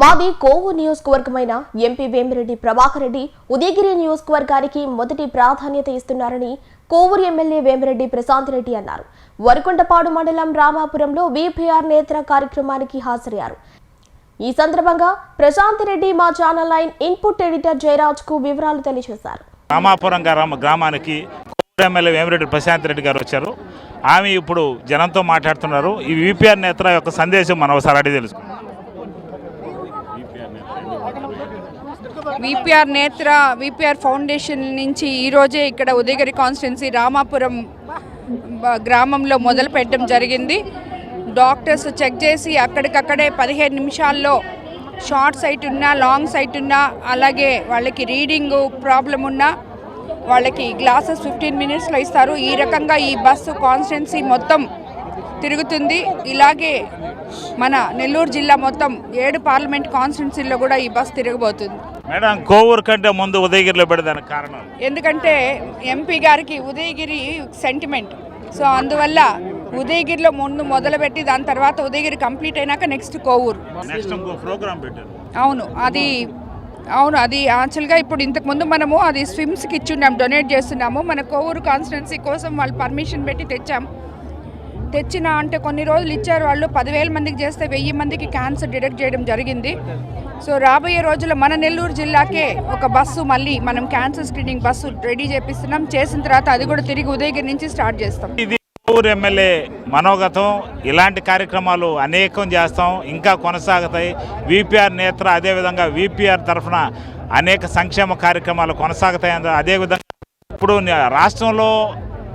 మాది కోవు నియోజకవర్గమైన ఎంపీ వేమిరెడ్డి ప్రభాకర్ రెడ్డి ఉదయగిరి నియోజకవర్గానికి మొదటి ప్రాధాన్యత ఇస్తున్నారని కోవూరు ఎమ్మెల్యే వేమిరెడ్డి ప్రశాంత్ రెడ్డి అన్నారు. వరికొండపాడు మండలం రామాపురంలో విపిఆర్ నేత్ర కార్యక్రమానికి హాజరయ్యారు. ఈ సందర్భంగా ప్రశాంత్ రెడ్డి మా ఛానల్ లైన్ ఇన్పుట్ ఎడిటర్ జయరాజ్కు వివరాలు తెలియజేశారు. రామాపురం గ్రామానికి ఎమ్మెల్యే వేమిరెడ్డి ప్రశాంత్ రెడ్డి గారు వచ్చారు. ఆమె ఇప్పుడు జనంతో మాట్లాడుతున్నారు. ఈ విపిఆర్ నేత్ర యొక్క సందేశం మనం ఒకసారి అడిగి తెలుసుకుందాం. విపిఆర్ నేత్ర విపిఆర్ ఫౌండేషన్ నుంచి ఈరోజే ఇక్కడ ఉదయగిరి కాన్స్టిట్యున్సీ రామాపురం గ్రామంలో మొదలు పెట్టడం జరిగింది. డాక్టర్స్ చెక్ చేసి అక్కడికక్కడే పదిహేను నిమిషాల్లో షార్ట్ సైట్ ఉన్నా లాంగ్ సైట్ ఉన్నా అలాగే వాళ్ళకి రీడింగ్ ప్రాబ్లం ఉన్నా వాళ్ళకి గ్లాసెస్ ఫిఫ్టీన్ మినిట్స్లో ఇస్తారు. ఈ రకంగా ఈ బస్సు కాన్స్టిట్యున్సీ మొత్తం తిరుగుతుంది. ఇలాగే మన నెల్లూరు జిల్లా మొత్తం ఏడు పార్లమెంట్ కాన్స్టిట్యున్సీల్లో కూడా ఈ బస్ తిరగబోతుంది. మేడం కోవూరు కంటే ముందు ఉదయగిరిలో పెడదానికి కారణం? ఎందుకంటే ఎంపీ గారికి ఉదయగిరి సెంటిమెంట్ సో అందువల్ల ఉదయగిరిలో ముందు మొదలుపెట్టి దాని తర్వాత ఉదయగిరి కంప్లీట్ అయినాక నెక్స్ట్ కోవూరు. అవును అది అవును అది యాక్చువల్గా ఇప్పుడు ఇంతకుముందు మనము అది స్విమ్స్కి ఇచ్చున్నాం డొనేట్ చేస్తున్నాము. మన కోవూరు కాన్స్టిట్యున్సీ కోసం వాళ్ళు పర్మిషన్ పెట్టి తెచ్చాం. తెచ్చిన అంటే కొన్ని రోజులు ఇచ్చారు వాళ్ళు. పదివేల మందికి చేస్తే వెయ్యి మందికి క్యాన్సర్ డిటెక్ట్ చేయడం జరిగింది. సో రాబోయే రోజుల్లో మన నెల్లూరు జిల్లాకే ఒక బస్సు మళ్ళీ మనం క్యాన్సర్ స్క్రీనింగ్ బస్సు రెడీ చేపిస్తున్నాం. చేసిన తర్వాత అది కూడా తిరిగి ఉదయగిరి నుంచి స్టార్ట్ చేస్తాం. ఇది ఊరు ఎమ్మెల్యే మనోగతం. ఇలాంటి కార్యక్రమాలు అనేకం చేస్తాం. ఇంకా కొనసాగుతాయి. విపిఆర్ నేత్ర అదేవిధంగా విపిఆర్ తరఫున అనేక సంక్షేమ కార్యక్రమాలు కొనసాగుతాయి. అదేవిధంగా ఇప్పుడు రాష్ట్రంలో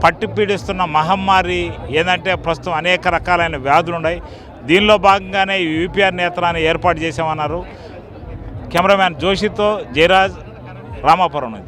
పట్టి పీడిస్తున్న మహమ్మారి ఏంటంటే ప్రస్తుతం అనేక రకాలైన వ్యాధులు ఉన్నాయి దీనిలో భాగంగానే యూపీఆర్ నేత్రాన్ని ఏర్పాటు చేసామన్నారు కెమెరామ్యాన్ జోషితో జయరాజ్ రామాపురం నుంచి.